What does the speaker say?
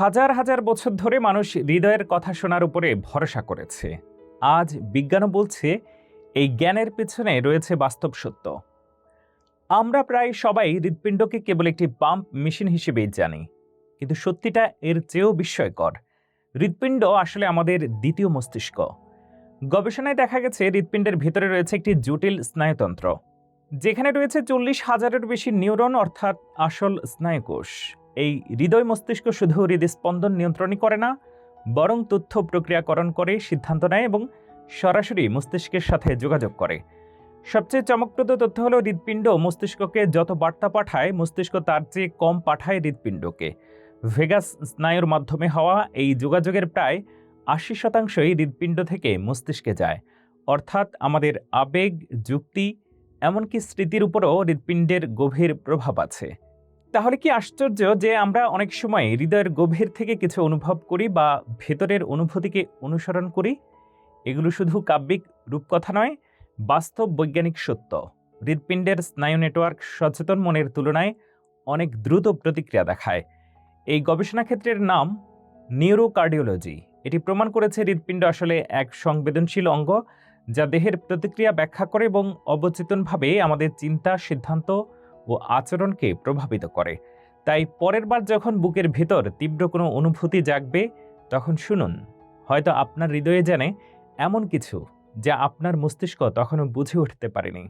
হাজার হাজার বছর ধরে মানুষ হৃদয়ের কথা শোনার উপরে ভরসা করেছে। আজ বিজ্ঞানও বলছে, এই জ্ঞানের পেছনে রয়েছে বাস্তব সত্য। আমরা প্রায় সবাই হৃৎপিণ্ডকে কেবল একটি পাম্প মেশিন হিসেবেই জানি, কিন্তু সত্যিটা এর চেয়েও বিস্ময়কর। হৃৎপিণ্ড আসলে আমাদের দ্বিতীয় মস্তিষ্ক। গবেষণায় দেখা গেছে, হৃৎপিণ্ডের ভেতরে রয়েছে একটি জটিল স্নায়ুতন্ত্র, যেখানে রয়েছে চল্লিশ হাজারের বেশি নিউরন, অর্থাৎ আসল স্নায়ুকোষ। এই হৃদয় মস্তিষ্ক শুধু হৃদস্পন্দন নিয়ন্ত্রণই করে না, বরং তথ্য প্রক্রিয়াকরণ করে, সিদ্ধান্ত নেয় এবং সরাসরি মস্তিষ্কের সাথে যোগাযোগ করে। সবচেয়ে চমকপ্রদ তথ্য হলো হৃৎপিণ্ড মস্তিষ্ককে যত বার্তা পাঠায়, মস্তিষ্ক তার চেয়ে কম পাঠায় হৃৎপিণ্ডকে। ভেগাস স্নায়ুর মাধ্যমে হওয়া এই যোগাযোগের প্রায় আশি শতাংশই হৃৎপিণ্ড থেকে মস্তিষ্কে যায়। অর্থাৎ আমাদের আবেগ, যুক্তি, এমনকি স্মৃতির উপরও হৃৎপিণ্ডের গভীর প্রভাব আছে। তাহলে কি আশ্চর্য যে আমরা অনেক সময় হৃদয়ের গভীর থেকে কিছু অনুভব করি বা ভেতরের অনুভূতিকে অনুসরণ করি? এগুলো শুধু কাব্যিক রূপকথা নয়, বাস্তব বৈজ্ঞানিক সত্য। হৃৎপিণ্ডের স্নায়ু নেটওয়ার্ক সচেতন মনের তুলনায় অনেক দ্রুত প্রতিক্রিয়া দেখায়। এই গবেষণা ক্ষেত্রের নাম নিউরোকার্ডিওলজি। এটি প্রমাণ করেছে হৃৎপিণ্ড আসলে এক সংবেদনশীল অঙ্গ যা দেহের প্রতিক্রিয়া ব্যাখ্যা করে এবং অবচেতনভাবে আমাদের চিন্তা, সিদ্ধান্ত ও আচরণকে প্রভাবিত করে। তাই পরের বার যখন বুকের ভেতর তীব্র কোনো অনুভূতি জাগবে, তখন শুনুন, হয়তো আপনার হৃদয়ে জানে এমন কিছু যা আপনার মস্তিষ্ক তখনও বুঝে উঠতে পারেনি।